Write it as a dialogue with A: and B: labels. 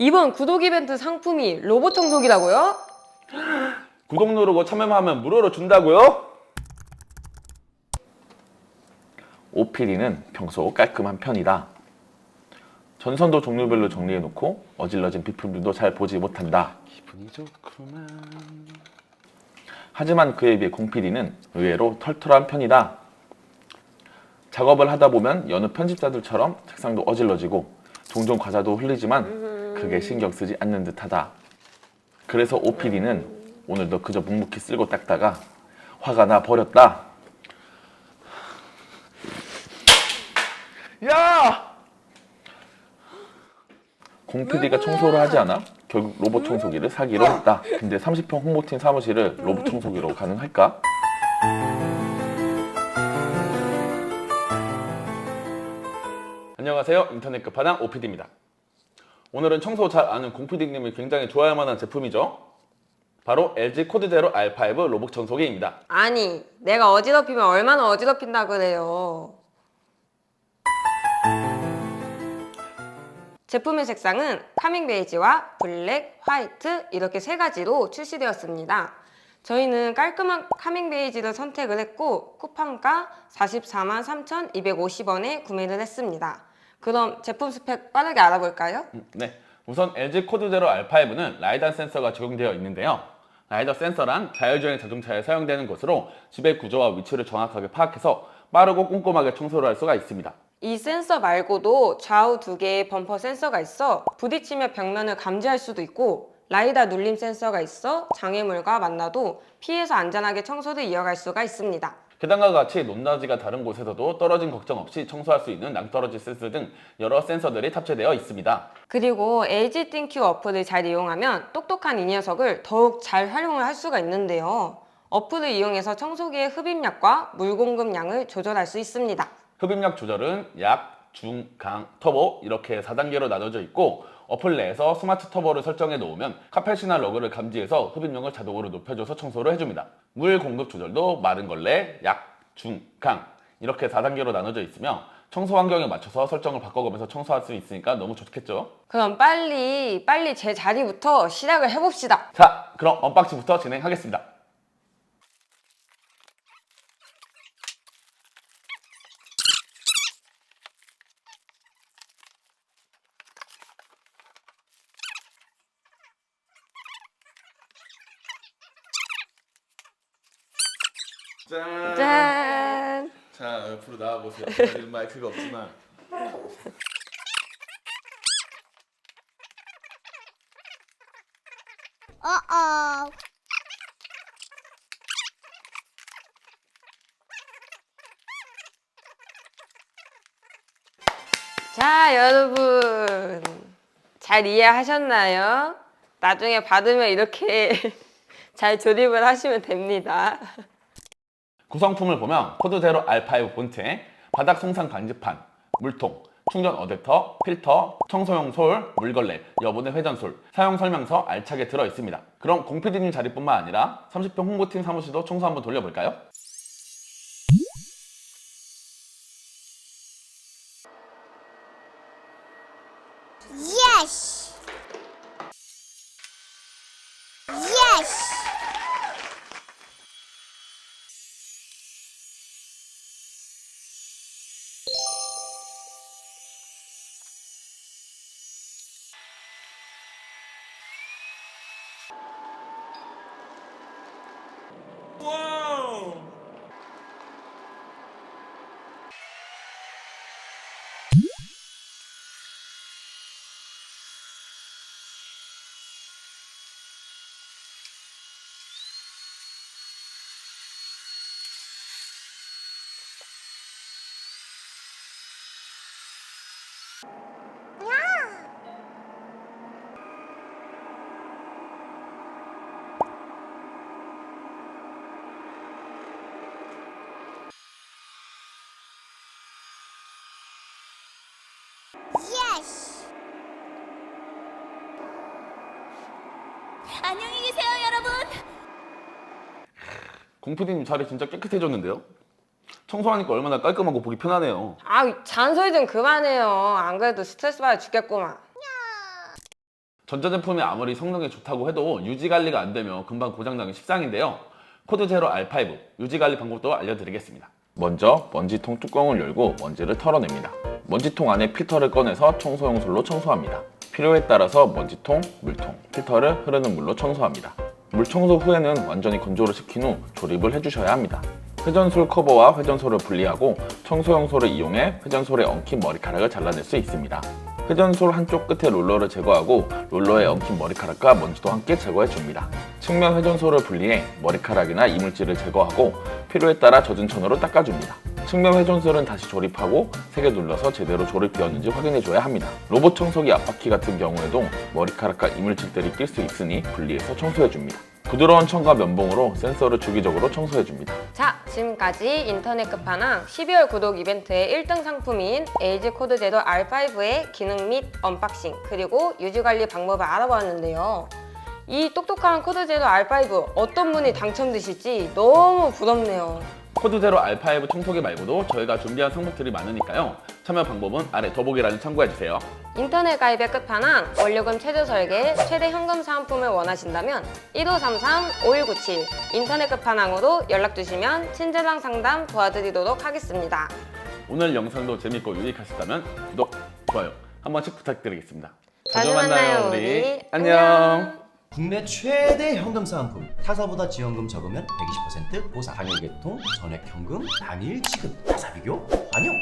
A: 이번 구독 이벤트 상품이 로봇 청소기라고요?
B: 구독 누르고 참여하면 무료로 준다고요? 오피디는 평소 깔끔한 편이다. 전선도 종류별로 정리해놓고 어질러진 비품들도 잘 보지 못한다. 기분이 좋구만. 하지만 그에 비해 공피디는 의외로 털털한 편이다. 작업을 하다 보면 여느 편집자들처럼 책상도 어질러지고 종종 과자도 흘리지만 크게 신경 쓰지 않는 듯하다. 그래서 OPD는 오늘도 그저 묵묵히 쓸고 닦다가 화가 나 버렸다. 야! 공PD가 청소를 하지 않아 결국 로봇 청소기를 사기로 했다. 근데 30평 홍보팀 사무실을 로봇 청소기로 가능할까? 안녕하세요. 인터넷 끝판왕 OPD입니다. 오늘은 청소 잘 아는 공PD님이 굉장히 좋아할 만한 제품이죠. 바로 LG 코드 제로 R5 로봇 청소기입니다.
A: 아니, 내가 어지럽히면 얼마나 어지럽힌다 그래요. 제품의 색상은 카밍 베이지와 블랙, 화이트 이렇게 세 가지로 출시되었습니다. 저희는 깔끔한 카밍 베이지를 선택을 했고 쿠팡가 44만 3,250원에 구매를 했습니다. 그럼 제품 스펙 빠르게 알아볼까요?
B: 네. 우선 LG 코드 제로 R5는 라이단 센서가 적용되어 있는데요. 라이더 센서란 자율주행 자동차에 사용되는 것으로 집의 구조와 위치를 정확하게 파악해서 빠르고 꼼꼼하게 청소를 할 수가 있습니다.
A: 이 센서 말고도 좌우 두 개의 범퍼 센서가 있어 부딪히며 벽면을 감지할 수도 있고 라이다 눌림 센서가 있어 장애물과 만나도 피해서 안전하게 청소를 이어갈 수가 있습니다.
B: 계단과 같이 높낮이가 다른 곳에서도 떨어진 걱정 없이 청소할 수 있는 낭떠러지 센서 등 여러 센서들이 탑재되어 있습니다.
A: 그리고 LG 띵큐 어플을 잘 이용하면 똑똑한 이 녀석을 더욱 잘 활용을 할 수가 있는데요. 어플을 이용해서 청소기의 흡입력과 물 공급량을 조절할 수 있습니다.
B: 흡입력 조절은 약, 중, 강, 터보 이렇게 4단계로 나눠져 있고 어플 내에서 스마트 터보를 설정해 놓으면 카펫이나 러그를 감지해서 흡입력을 자동으로 높여줘서 청소를 해줍니다. 물 공급 조절도 마른 걸레, 약, 중, 강 이렇게 4단계로 나눠져 있으며 청소 환경에 맞춰서 설정을 바꿔가면서 청소할 수 있으니까 너무 좋겠죠?
A: 그럼 빨리 빨리 제 자리부터 시작을 해봅시다.
B: 자, 그럼 언박싱부터 진행하겠습니다. 짠.
A: 짠!
B: 자, 옆으로 나와 보세요. 이런 마이크가 없지만.
C: Uh-oh.
A: 자, 여러분. 잘 이해하셨나요? 나중에 받으면 이렇게 잘 조립을 하시면 됩니다.
B: 구성품을 보면 코드 제로 R5 본체, 바닥 송상 간지판, 물통, 충전 어댑터, 필터, 청소용 솔, 물걸레, 여분의 회전솔, 사용 설명서 알차게 들어 있습니다. 그럼 공PD님 자리뿐만 아니라 30평 홍보팀 사무실도 청소 한번 돌려볼까요?
C: Yes. Yes. Yes.
D: 안녕히 계세요, 여러분.
B: 공PD님 자리 진짜 깨끗해졌는데요? 청소하니까 얼마나 깔끔하고 보기 편하네요.
A: 아, 잔소리 좀 그만해요. 안 그래도 스트레스 받아 죽겠구만.
B: 전자제품이 아무리 성능이 좋다고 해도 유지 관리가 안 되면 금방 고장나기 십상인데요. 코드 제로 R5 유지 관리 방법도 알려드리겠습니다. 먼저 먼지통 뚜껑을 열고 먼지를 털어냅니다. 먼지통 안에 필터를 꺼내서 청소용 솔로 청소합니다. 필요에 따라서 먼지통, 물통, 필터를 흐르는 물로 청소합니다. 물 청소 후에는 완전히 건조를 시킨 후 조립을 해주셔야 합니다. 회전솔 커버와 회전솔을 분리하고 청소용 솔을 이용해 회전솔에 엉킨 머리카락을 잘라낼 수 있습니다. 회전솔 한쪽 끝에 롤러를 제거하고 롤러에 엉킨 머리카락과 먼지도 함께 제거해 줍니다. 측면 회전솔을 분리해 머리카락이나 이물질을 제거하고 필요에 따라 젖은 천으로 닦아줍니다. 측면 회전솔은 다시 조립하고 세게 눌러서 제대로 조립되었는지 확인해 줘야 합니다. 로봇 청소기 앞바퀴 같은 경우에도 머리카락과 이물질들이 낄 수 있으니 분리해서 청소해 줍니다. 부드러운 천과 면봉으로 센서를 주기적으로 청소해 줍니다.
A: 자, 지금까지 인터넷 끝판왕 12월 구독 이벤트의 1등 상품인 에이지 코드 제도 R5의 기능 및 언박싱 그리고 유지 관리 방법을 알아보았는데요. 이 똑똑한 코드 제도 R5 어떤 분이 당첨되실지 너무 부럽네요.
B: 코드 제로 R5 청소기 말고도 저희가 준비한 상품들이 많으니까요. 참여 방법은 아래 더보기란을 참고해 주세요.
A: 인터넷 가입의 끝판왕 원료금 최저 설계 최대 현금 사은품을 원하신다면 1533-5197 인터넷 끝판왕으로 연락 주시면 친절한 상담 도와드리도록 하겠습니다.
B: 오늘 영상도 재밌고 유익하셨다면 구독, 좋아요 한 번씩 부탁드리겠습니다.
A: 자주 만나요, 우리.
B: 안녕.
D: 국내 최대 현금 사은품. 타사보다 지원금 적으면 120% 보상. 단일 개통 전액 현금 단일 지급. 타사 비교? 환영